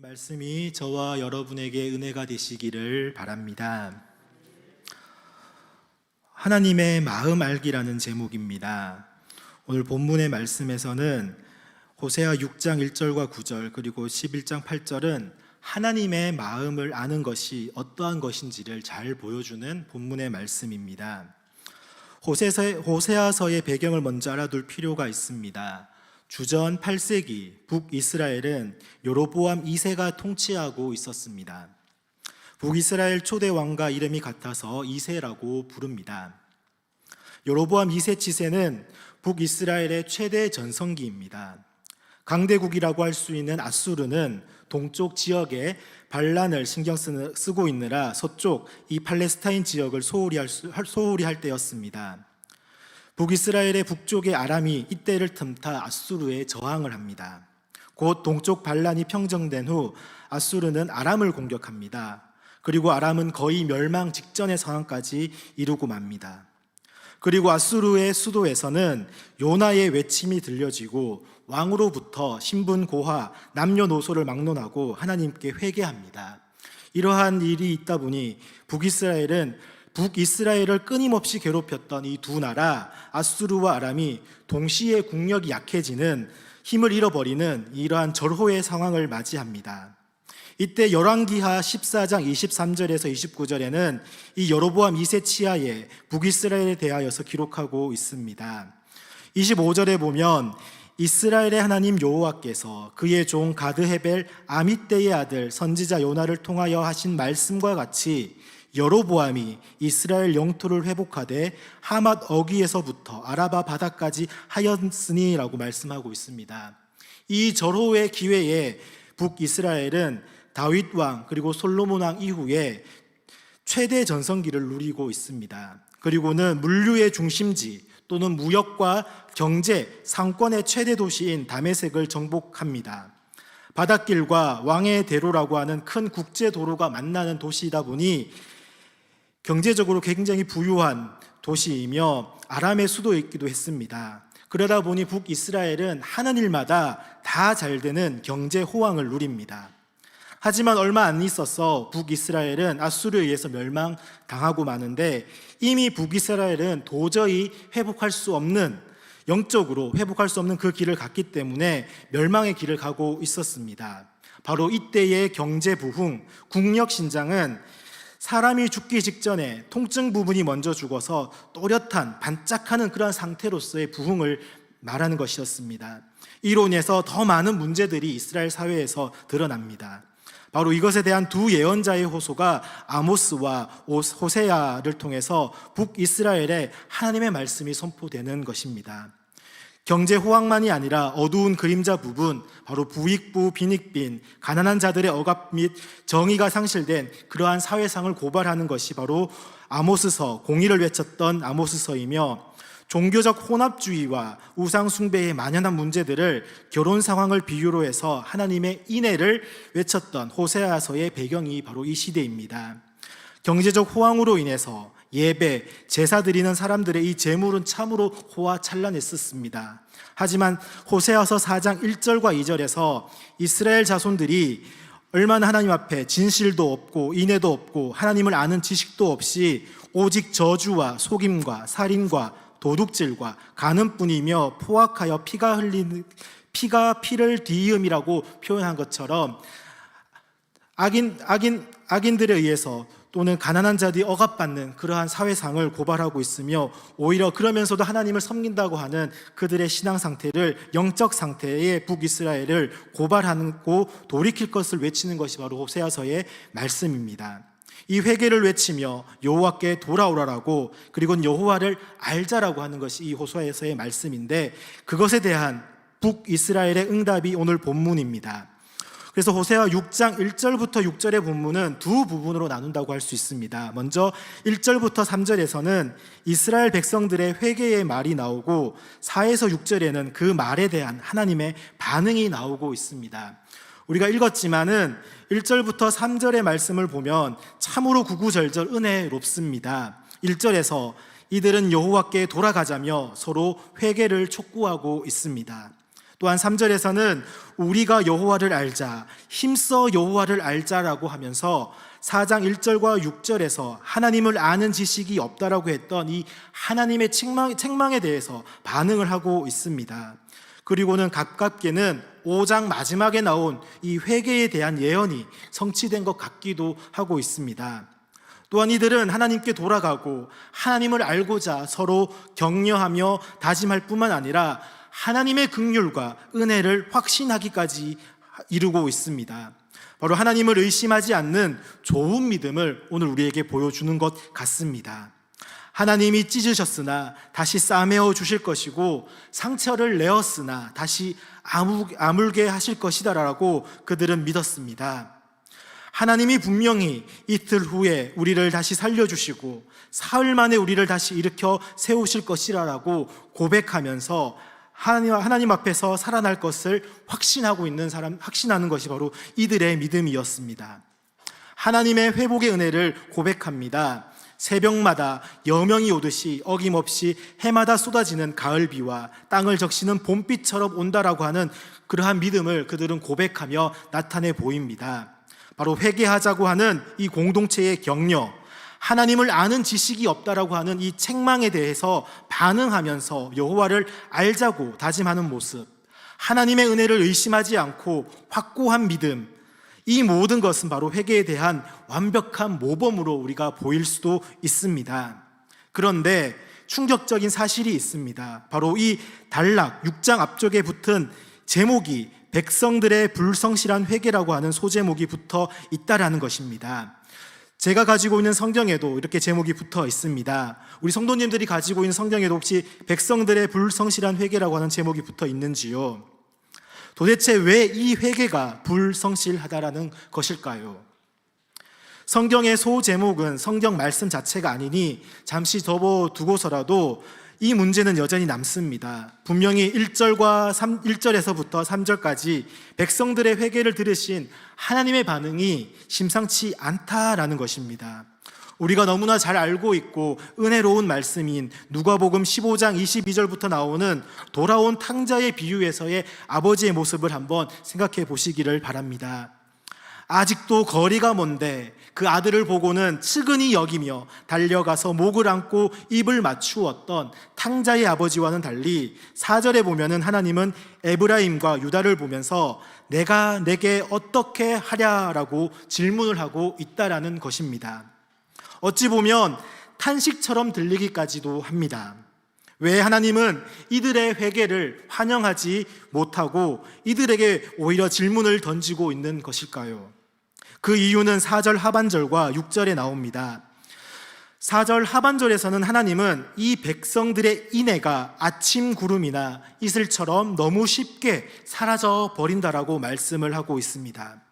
이 말씀이 저와 여러분에게 은혜가 되시기를 바랍니다. 하나님의 마음 알기라는 제목입니다. 오늘 본문의 말씀에서는 호세아 6장 1절과 9절 그리고 11장 8절은 하나님의 마음을 아는 것이 어떠한 것인지를 잘 보여주는 본문의 말씀입니다. 호세서- 호세아서의 배경을 먼저 알아둘 필요가 있습니다. 주전 8세기 북이스라엘은 요로보암 2세가 통치하고 있었습니다. 북이스라엘 초대 왕과 이름이 같아서 2세라고 부릅니다. 요로보암 2세 치세는 북이스라엘의 최대 전성기입니다. 강대국이라고 할 수 있는 아수르는 동쪽 지역에 반란을 신경 쓰고 있느라 서쪽 이 팔레스타인 지역을 소홀히 할, 수- 할- 소홀히 할 때였습니다. 북이스라엘의 북쪽의 아람이 이때를 틈타 아수르에 저항을 합니다. 곧 동쪽 반란이 평정된 후 아수르는 아람을 공격합니다. 그리고 아람은 거의 멸망 직전의 상황까지 이루고 맙니다. 그리고 아수르의 수도에서는 요나의 외침이 들려지고 왕으로부터 신분 고하, 남녀노소를 막론하고 하나님께 회개합니다. 이러한 일이 있다 보니 북이스라엘은 북이스라엘을 끊임없이 괴롭혔던 이 두 나라 아수르와 아람이 동시에 국력이 약해지는 힘을 잃어버리는 이러한 절호의 상황을 맞이합니다. 이때 열왕기하 14장 23절에서 29절에는 이 여로보암 2세 치하에 북이스라엘에 대하여서 기록하고 있습니다. 25절에 보면 이스라엘의 하나님 여호와께서 그의 종 가드헤벨 아미떼의 아들 선지자 요나를 통하여 하신 말씀과 같이 여로보암이 이스라엘 영토를 회복하되 하맛 어귀에서부터 아라바 바다까지 하였으니라고 말씀하고 있습니다. 이 절호의 기회에 북이스라엘은 다윗 왕 그리고 솔로몬 왕 이후에 최대 전성기를 누리고 있습니다. 그리고는 물류의 중심지 또는 무역과 경제, 상권의 최대 도시인 다메섹을 정복합니다. 바닷길과 왕의 대로라고 하는 큰 국제 도로가 만나는 도시이다 보니 경제적으로 굉장히 부유한 도시이며 아람의 수도이기도 했습니다. 그러다 보니 북이스라엘은 하는 일마다 다 잘 되는 경제 호황을 누립니다. 하지만 얼마 안 있어서 북이스라엘은 아수르에 의해서 멸망당하고 마는데 이미 북이스라엘은 도저히 회복할 수 없는 영적으로 회복할 수 없는 그 길을 갔기 때문에 멸망의 길을 가고 있었습니다. 바로 이때의 경제 부흥, 국력 신장은 사람이 죽기 직전에 통증 부분이 먼저 죽어서 또렷한 반짝하는 그러한 상태로서의 부흥을 말하는 것이었습니다. 이로 인해서 더 많은 문제들이 이스라엘 사회에서 드러납니다. 바로 이것에 대한 두 예언자의 호소가 아모스와 호세야를 통해서 북이스라엘에 하나님의 말씀이 선포되는 것입니다. 경제 호황만이 아니라 어두운 그림자 부분, 바로 부익부, 빈익빈, 가난한 자들의 억압 및 정의가 상실된 그러한 사회상을 고발하는 것이 바로 아모스서, 공의를 외쳤던 아모스서이며 종교적 혼합주의와 우상숭배의 만연한 문제들을 결혼 상황을 비유로 해서 하나님의 인애를 외쳤던 호세아서의 배경이 바로 이 시대입니다. 경제적 호황으로 인해서 예배, 제사 드리는 사람들의 이 재물은 참으로 호화찬란했었습니다. 하지만 호세아서 4장 1절과 2절에서 이스라엘 자손들이 얼마나 하나님 앞에 진실도 없고 인애도 없고 하나님을 아는 지식도 없이 오직 저주와 속임과 살인과 도둑질과 가는뿐이며 포악하여 피가 흘리는 피가 피를 뒤음이라고 표현한 것처럼 악인 악인 악인들에 의해서 또는 가난한 자들이 억압받는 그러한 사회상을 고발하고 있으며 오히려 그러면서도 하나님을 섬긴다고 하는 그들의 신앙 상태를 영적 상태의 북이스라엘을 고발하고 돌이킬 것을 외치는 것이 바로 호세아서의 말씀입니다. 이 회개를 외치며 여호와께 돌아오라라고 그리고 여호와를 알자라고 하는 것이 이 호소아에서의 말씀인데 그것에 대한 북이스라엘의 응답이 오늘 본문입니다. 그래서 호세아 6장 1절부터 6절의 본문은 두 부분으로 나눈다고 할 수 있습니다. 먼저 1절부터 3절에서는 이스라엘 백성들의 회개의 말이 나오고 4에서 6절에는 그 말에 대한 하나님의 반응이 나오고 있습니다. 우리가 읽었지만은 1절부터 3절의 말씀을 보면 참으로 구구절절 은혜롭습니다. 1절에서 이들은 여호와께 돌아가자며 서로 회개를 촉구하고 있습니다. 또한 3절에서는 우리가 여호와를 알자, 힘써 여호와를 알자라고 하면서 4장 1절과 6절에서 하나님을 아는 지식이 없다라고 했던 이 하나님의 책망, 책망에 대해서 반응을 하고 있습니다. 그리고는 가깝게는 5장 마지막에 나온 이 회개에 대한 예언이 성취된 것 같기도 하고 있습니다. 또한 이들은 하나님께 돌아가고 하나님을 알고자 서로 격려하며 다짐할 뿐만 아니라 하나님의 긍휼과 은혜를 확신하기까지 이루고 있습니다. 바로 하나님을 의심하지 않는 좋은 믿음을 오늘 우리에게 보여주는 것 같습니다. 하나님이 찢으셨으나 다시 싸매어 주실 것이고 상처를 내었으나 다시 아물게 하실 것이다라고 그들은 믿었습니다. 하나님이 분명히 이틀 후에 우리를 다시 살려주시고 사흘 만에 우리를 다시 일으켜 세우실 것이라고 고백하면서 하나님, 하나님 앞에서 살아날 것을 확신하고 있는 사람, 확신하는 것이 바로 이들의 믿음이었습니다. 하나님의 회복의 은혜를 고백합니다. 새벽마다 여명이 오듯이 어김없이 해마다 쏟아지는 가을비와 땅을 적시는 봄비처럼 온다라고 하는 그러한 믿음을 그들은 고백하며 나타내 보입니다. 바로 회개하자고 하는 이 공동체의 격려, 하나님을 아는 지식이 없다라고 하는 이 책망에 대해서 반응하면서 여호와를 알자고 다짐하는 모습, 하나님의 은혜를 의심하지 않고 확고한 믿음, 이 모든 것은 바로 회개에 대한 완벽한 모범으로 우리가 보일 수도 있습니다. 그런데 충격적인 사실이 있습니다. 바로 이 단락 6장 앞쪽에 붙은 제목이 백성들의 불성실한 회개라고 하는 소제목이 붙어 있다라는 것입니다. 제가 가지고 있는 성경에도 이렇게 제목이 붙어 있습니다. 우리 성도님들이 가지고 있는 성경에도 혹시 백성들의 불성실한 회개라고 하는 제목이 붙어 있는지요? 도대체 왜 이 회개가 불성실하다라는 것일까요? 성경의 소 제목은 성경 말씀 자체가 아니니 잠시 접어두고서라도 이 문제는 여전히 남습니다. 분명히 1절과 3, 1절에서부터 3절까지 백성들의 회개를 들으신 하나님의 반응이 심상치 않다라는 것입니다. 우리가 너무나 잘 알고 있고 은혜로운 말씀인 누가복음 15장 22절부터 나오는 돌아온 탕자의 비유에서의 아버지의 모습을 한번 생각해 보시기를 바랍니다. 아직도 거리가 먼데 그 아들을 보고는 측은히 여기며 달려가서 목을 안고 입을 맞추었던 탕자의 아버지와는 달리 사절에 보면은 하나님은 에브라임과 유다를 보면서 내가 내게 어떻게 하랴라고 질문을 하고 있다라는 것입니다. 어찌 보면 탄식처럼 들리기까지도 합니다. 왜 하나님은 이들의 회개를 환영하지 못하고 이들에게 오히려 질문을 던지고 있는 것일까요? 그 이유는 4절 하반절과 6절에 나옵니다. 4절 하반절에서는 하나님은 이 백성들의 인애가 아침 구름이나 이슬처럼 너무 쉽게 사라져 버린다라고 말씀을 하고 있습니다.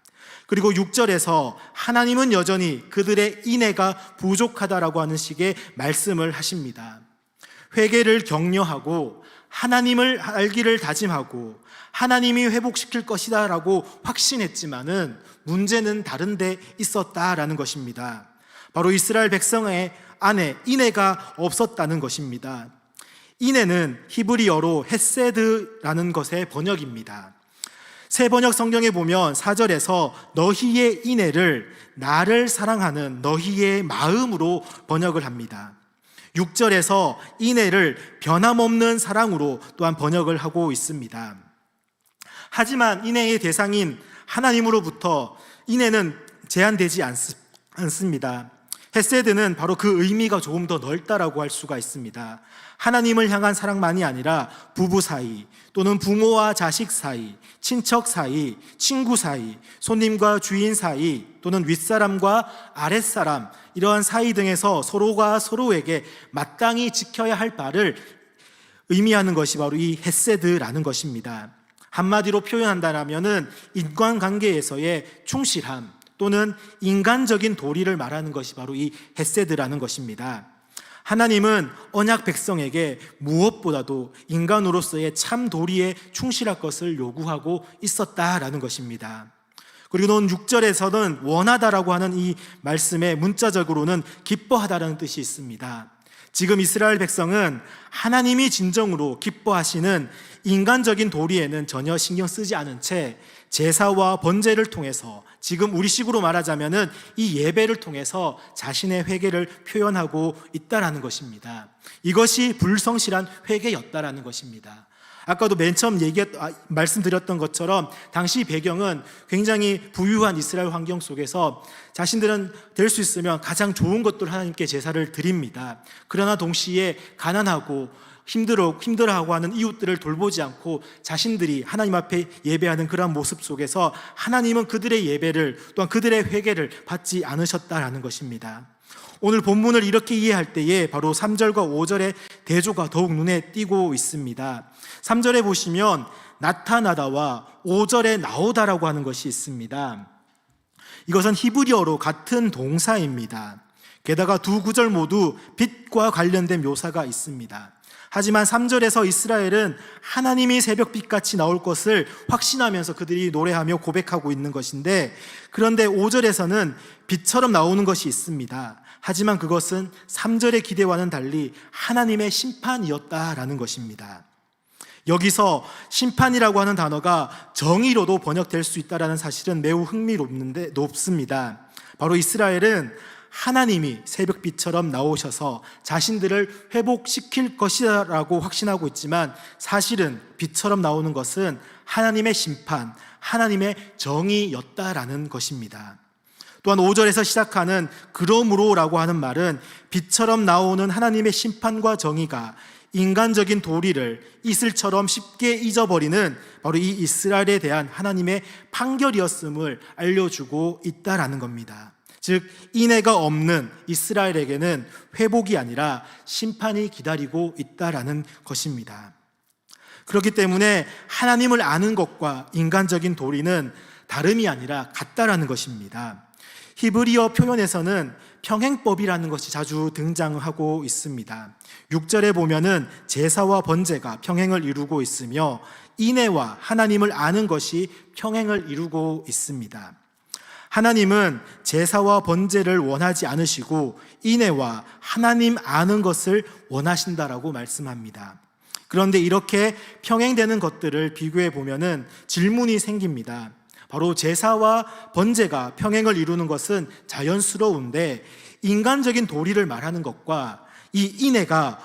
그리고 6절에서 하나님은 여전히 그들의 인애가 부족하다라고 하는 식의 말씀을 하십니다. 회개를 격려하고 하나님을 알기를 다짐하고 하나님이 회복시킬 것이다라고 확신했지만은 문제는 다른 데 있었다라는 것입니다. 바로 이스라엘 백성의 안에 인애가 없었다는 것입니다. 인애는 히브리어로 헤세드라는 것의 번역입니다. 새 번역 성경에 보면 4절에서 너희의 인애를 나를 사랑하는 너희의 마음으로 번역을 합니다. 6절에서 인애를 변함없는 사랑으로 또한 번역을 하고 있습니다. 하지만 인애의 대상인 하나님으로부터 인애는 제한되지 않습니다. 헤세드는 바로 그 의미가 조금 더 넓다라고 할 수가 있습니다. 하나님을 향한 사랑만이 아니라 부부 사이 또는 부모와 자식 사이, 친척 사이, 친구 사이, 손님과 주인 사이 또는 윗사람과 아랫사람 이러한 사이 등에서 서로가 서로에게 마땅히 지켜야 할 바를 의미하는 것이 바로 이 헤세드라는 것입니다. 한마디로 표현한다면은 인간관계에서의 충실함 또는 인간적인 도리를 말하는 것이 바로 이 헤세드라는 것입니다. 하나님은 언약 백성에게 무엇보다도 인간으로서의 참 도리에 충실할 것을 요구하고 있었다라는 것입니다. 그리고 넌 6절에서는 원하다라고 하는 이 말씀에 문자적으로는 기뻐하다라는 뜻이 있습니다. 지금 이스라엘 백성은 하나님이 진정으로 기뻐하시는 인간적인 도리에는 전혀 신경 쓰지 않은 채 제사와 번제를 통해서 지금 우리식으로 말하자면은 이 예배를 통해서 자신의 회개를 표현하고 있다라는 것입니다. 이것이 불성실한 회개였다라는 것입니다. 아까도 맨 처음 얘기 아, 말씀드렸던 것처럼 당시 배경은 굉장히 부유한 이스라엘 환경 속에서 자신들은 될 수 있으면 가장 좋은 것들 하나님께 제사를 드립니다. 그러나 동시에 가난하고 힘들어 힘들어하고 하는 이웃들을 돌보지 않고 자신들이 하나님 앞에 예배하는 그러한 모습 속에서 하나님은 그들의 예배를 또한 그들의 회개를 받지 않으셨다라는 것입니다. 오늘 본문을 이렇게 이해할 때에 바로 3절과 5절의 대조가 더욱 눈에 띄고 있습니다. 3절에 보시면 나타나다와 5절에 나오다라고 하는 것이 있습니다. 이것은 히브리어로 같은 동사입니다. 게다가 두 구절 모두 빛과 관련된 묘사가 있습니다. 하지만 3절에서 이스라엘은 하나님이 새벽빛 같이 나올 것을 확신하면서 그들이 노래하며 고백하고 있는 것인데 그런데 5절에서는 빛처럼 나오는 것이 있습니다. 하지만 그것은 3절의 기대와는 달리 하나님의 심판이었다라는 것입니다. 여기서 심판이라고 하는 단어가 정의로도 번역될 수 있다라는 사실은 매우 흥미롭는데 높습니다. 바로 이스라엘은 하나님이 새벽빛처럼 나오셔서 자신들을 회복시킬 것이라고 확신하고 있지만 사실은 빛처럼 나오는 것은 하나님의 심판, 하나님의 정의였다라는 것입니다. 또한 5절에서 시작하는 그러므로라고 하는 말은 빛처럼 나오는 하나님의 심판과 정의가 인간적인 도리를 이슬처럼 쉽게 잊어버리는 바로 이 이스라엘에 대한 하나님의 판결이었음을 알려주고 있다라는 겁니다. 즉, 인애가 없는 이스라엘에게는 회복이 아니라 심판이 기다리고 있다라는 것입니다. 그렇기 때문에 하나님을 아는 것과 인간적인 도리는 다름이 아니라 같다라는 것입니다. 히브리어 표현에서는 평행법이라는 것이 자주 등장하고 있습니다. 6절에 보면은 제사와 번제가 평행을 이루고 있으며 인애와 하나님을 아는 것이 평행을 이루고 있습니다. 하나님은 제사와 번제를 원하지 않으시고 인애와 하나님 아는 것을 원하신다라고 말씀합니다. 그런데 이렇게 평행되는 것들을 비교해 보면은 질문이 생깁니다. 바로 제사와 번제가 평행을 이루는 것은 자연스러운데 인간적인 도리를 말하는 것과 이 인애가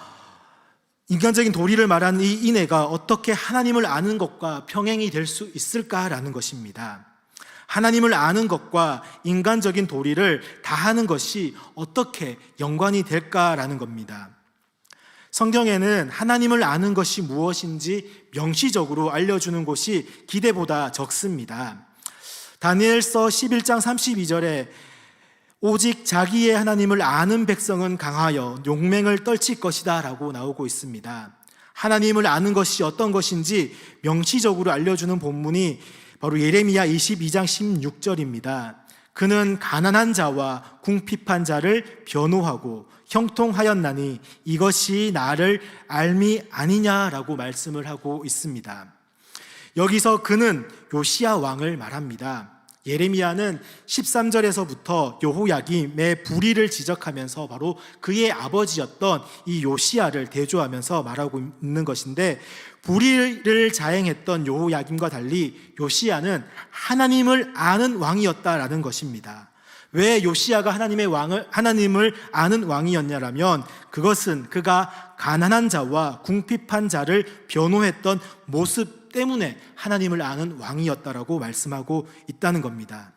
인간적인 도리를 말하는 이 인애가 어떻게 하나님을 아는 것과 평행이 될 수 있을까라는 것입니다. 하나님을 아는 것과 인간적인 도리를 다하는 것이 어떻게 연관이 될까라는 겁니다. 성경에는 하나님을 아는 것이 무엇인지 명시적으로 알려주는 곳이 기대보다 적습니다. 다니엘서 11장 32절에 오직 자기의 하나님을 아는 백성은 강하여 용맹을 떨칠 것이다 라고 나오고 있습니다. 하나님을 아는 것이 어떤 것인지 명시적으로 알려주는 본문이 바로 예레미야 22장 16절입니다. 그는 가난한 자와 궁핍한 자를 변호하고 형통하였나니 이것이 나를 알미 아니냐라고 말씀을 하고 있습니다. 여기서 그는 요시야 왕을 말합니다. 예레미야는 13절에서부터 여호야김의 불의를 지적하면서 바로 그의 아버지였던 이 요시야를 대조하면서 말하고 있는 것인데 불의를 자행했던 여호야김과 달리 요시야는 하나님을 아는 왕이었다라는 것입니다. 왜 요시야가 하나님의 왕을 하나님을 아는 왕이었냐라면 그것은 그가 가난한 자와 궁핍한 자를 변호했던 모습 때문에 하나님을 아는 왕이었다라고 말씀하고 있다는 겁니다.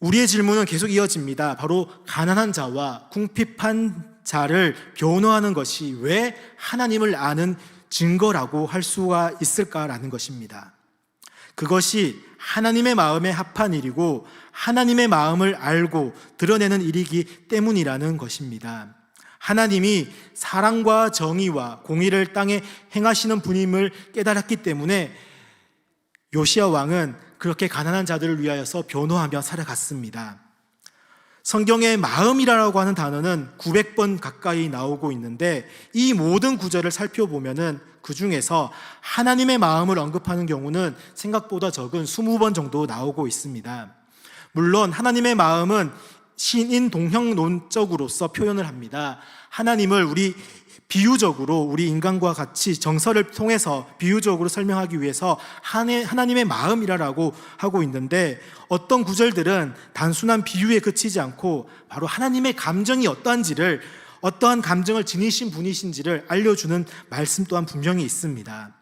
우리의 질문은 계속 이어집니다. 바로 가난한 자와 궁핍한 자를 변호하는 것이 왜 하나님을 아는 증거라고 할 수가 있을까라는 것입니다. 그것이 하나님의 마음에 합한 일이고 하나님의 마음을 알고 드러내는 일이기 때문이라는 것입니다. 하나님이 사랑과 정의와 공의를 땅에 행하시는 분임을 깨달았기 때문에 요시아 왕은 그렇게 가난한 자들을 위하여서 변호하며 살아갔습니다. 성경의 마음이라고 하는 단어는 900번 가까이 나오고 있는데 이 모든 구절을 살펴보면은 그 중에서 하나님의 마음을 언급하는 경우는 생각보다 적은 20번 정도 나오고 있습니다. 물론 하나님의 마음은 신인 동형론적으로서 표현을 합니다. 하나님을 우리 비유적으로 우리 인간과 같이 정서를 통해서 비유적으로 설명하기 위해서 하나- 하나님의 마음이라고 하고 있는데 어떤 구절들은 단순한 비유에 그치지 않고 바로 하나님의 감정이 어떠한지를 어떠한 감정을 지니신 분이신지를 알려주는 말씀 또한 분명히 있습니다.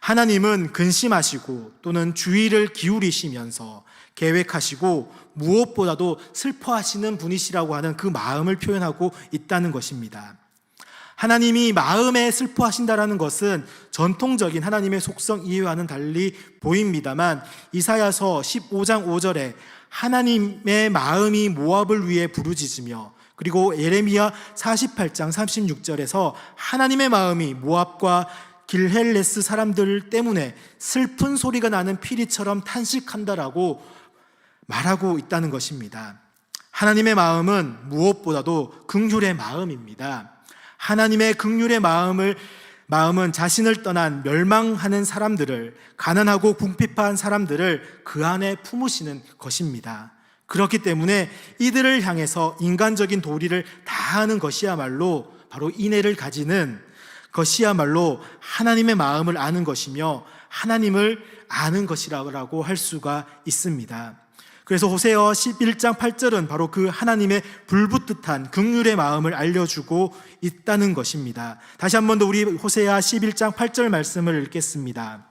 하나님은 근심하시고 또는 주의를 기울이시면서 계획하시고 무엇보다도 슬퍼하시는 분이시라고 하는 그 마음을 표현하고 있다는 것입니다. 하나님이 마음에 슬퍼하신다라는 것은 전통적인 하나님의 속성 이해와는 달리 보입니다만 이사야서 15장 5절에 하나님의 마음이 모압을 위해 부르짖으며 그리고 예레미야 48장 36절에서 하나님의 마음이 모압과 길헬레스 사람들 때문에 슬픈 소리가 나는 피리처럼 탄식한다라고 말하고 있다는 것입니다. 하나님의 마음은 무엇보다도 긍휼의 마음입니다. 하나님의 긍휼의 마음을 마음은 자신을 떠난 멸망하는 사람들을 가난하고 궁핍한 사람들을 그 안에 품으시는 것입니다. 그렇기 때문에 이들을 향해서 인간적인 도리를 다하는 것이야말로 바로 인애를 가지는 것이야말로 하나님의 마음을 아는 것이며 하나님을 아는 것이라고 할 수가 있습니다. 그래서 호세어 11장 8절은 바로 그 하나님의 불붙듯한 극률의 마음을 알려주고 있다는 것입니다. 다시 한 번 더 우리 호세아 11장 8절 말씀을 읽겠습니다.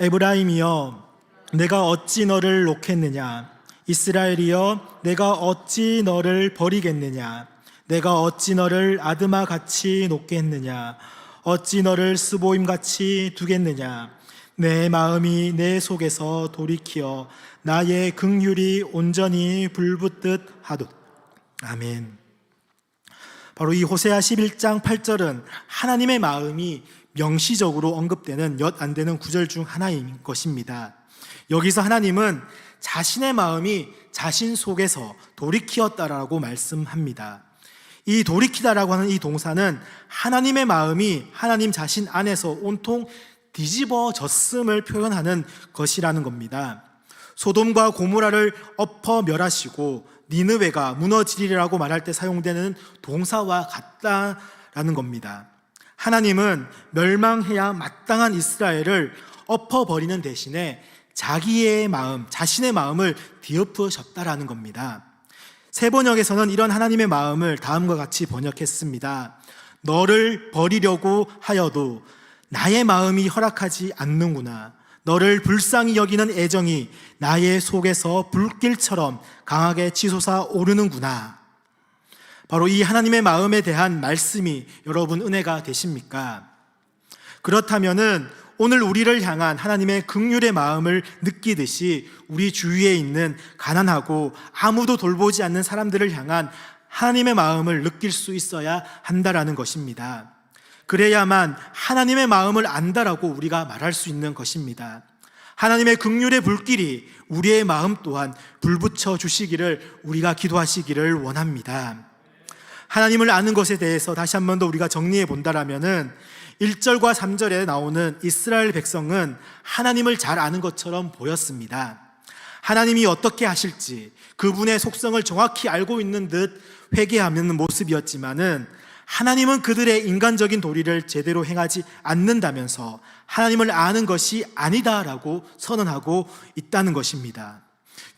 에브라임이여 내가 어찌 너를 놓겠느냐 이스라엘이여 내가 어찌 너를 버리겠느냐 내가 어찌 너를 아드마 같이 놓겠느냐 어찌 너를 스보임 같이 두겠느냐 내 마음이 내 속에서 돌이키어 나의 긍휼이 온전히 불붙듯 하도 아멘. 바로 이 호세아 11장 8절은 하나님의 마음이 명시적으로 언급되는 엿안 되는 구절 중 하나인 것입니다. 여기서 하나님은 자신의 마음이 자신 속에서 돌이키었다라고 말씀합니다. 이 돌이키다라고 하는 이 동사는 하나님의 마음이 하나님 자신 안에서 온통 뒤집어졌음을 표현하는 것이라는 겁니다. 소돔과 고모라를 엎어 멸하시고 니느웨가 무너지리라고 말할 때 사용되는 동사와 같다라는 겁니다. 하나님은 멸망해야 마땅한 이스라엘을 엎어버리는 대신에 자기의 마음, 자신의 마음을 뒤엎으셨다라는 겁니다. 세 번역에서는 이런 하나님의 마음을 다음과 같이 번역했습니다. 너를 버리려고 하여도 나의 마음이 허락하지 않는구나. 너를 불쌍히 여기는 애정이 나의 속에서 불길처럼 강하게 치솟아 오르는구나. 바로 이 하나님의 마음에 대한 말씀이 여러분 은혜가 되십니까? 그렇다면은 오늘 우리를 향한 하나님의 극률의 마음을 느끼듯이 우리 주위에 있는 가난하고 아무도 돌보지 않는 사람들을 향한 하나님의 마음을 느낄 수 있어야 한다라는 것입니다. 그래야만 하나님의 마음을 안다라고 우리가 말할 수 있는 것입니다. 하나님의 극률의 불길이 우리의 마음 또한 불붙여 주시기를 우리가 기도하시기를 원합니다. 하나님을 아는 것에 대해서 다시 한 번 더 우리가 정리해 본다라면은 1절과 3절에 나오는 이스라엘 백성은 하나님을 잘 아는 것처럼 보였습니다. 하나님이 어떻게 하실지 그분의 속성을 정확히 알고 있는 듯 회개하는 모습이었지만은 하나님은 그들의 인간적인 도리를 제대로 행하지 않는다면서 하나님을 아는 것이 아니다라고 선언하고 있다는 것입니다.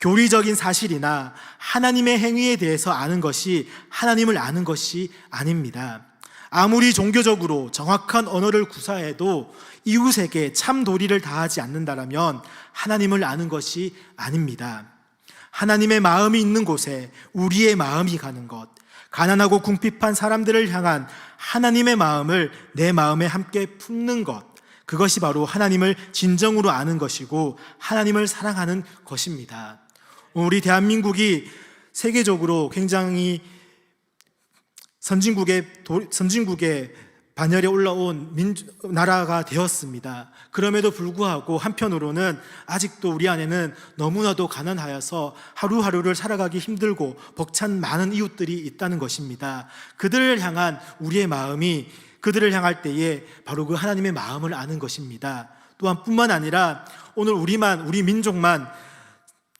교리적인 사실이나 하나님의 행위에 대해서 아는 것이 하나님을 아는 것이 아닙니다. 아무리 종교적으로 정확한 언어를 구사해도 이웃에게 참 도리를 다하지 않는다라면 하나님을 아는 것이 아닙니다. 하나님의 마음이 있는 곳에 우리의 마음이 가는 것, 가난하고 궁핍한 사람들을 향한 하나님의 마음을 내 마음에 함께 품는 것, 그것이 바로 하나님을 진정으로 아는 것이고 하나님을 사랑하는 것입니다. 우리 대한민국이 세계적으로 굉장히 선진국의 도, 선진국의 반열에 올라온 민주, 나라가 되었습니다. 그럼에도 불구하고 한편으로는 아직도 우리 안에는 너무나도 가난하여서 하루하루를 살아가기 힘들고 벅찬 많은 이웃들이 있다는 것입니다. 그들을 향한 우리의 마음이 그들을 향할 때에 바로 그 하나님의 마음을 아는 것입니다. 또한 뿐만 아니라 오늘 우리만 우리 민족만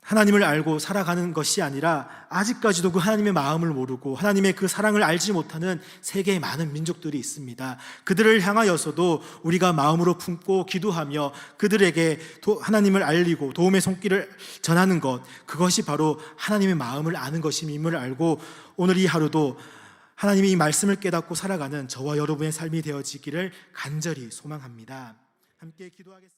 하나님을 알고 살아가는 것이 아니라 아직까지도 그 하나님의 마음을 모르고 하나님의 그 사랑을 알지 못하는 세계의 많은 민족들이 있습니다. 그들을 향하여서도 우리가 마음으로 품고 기도하며 그들에게 도- 하나님을 알리고 도움의 손길을 전하는 것 그것이 바로 하나님의 마음을 아는 것임을 알고 오늘 이 하루도 하나님이 이 말씀을 깨닫고 살아가는 저와 여러분의 삶이 되어지기를 간절히 소망합니다. 함께 기도하겠습니다.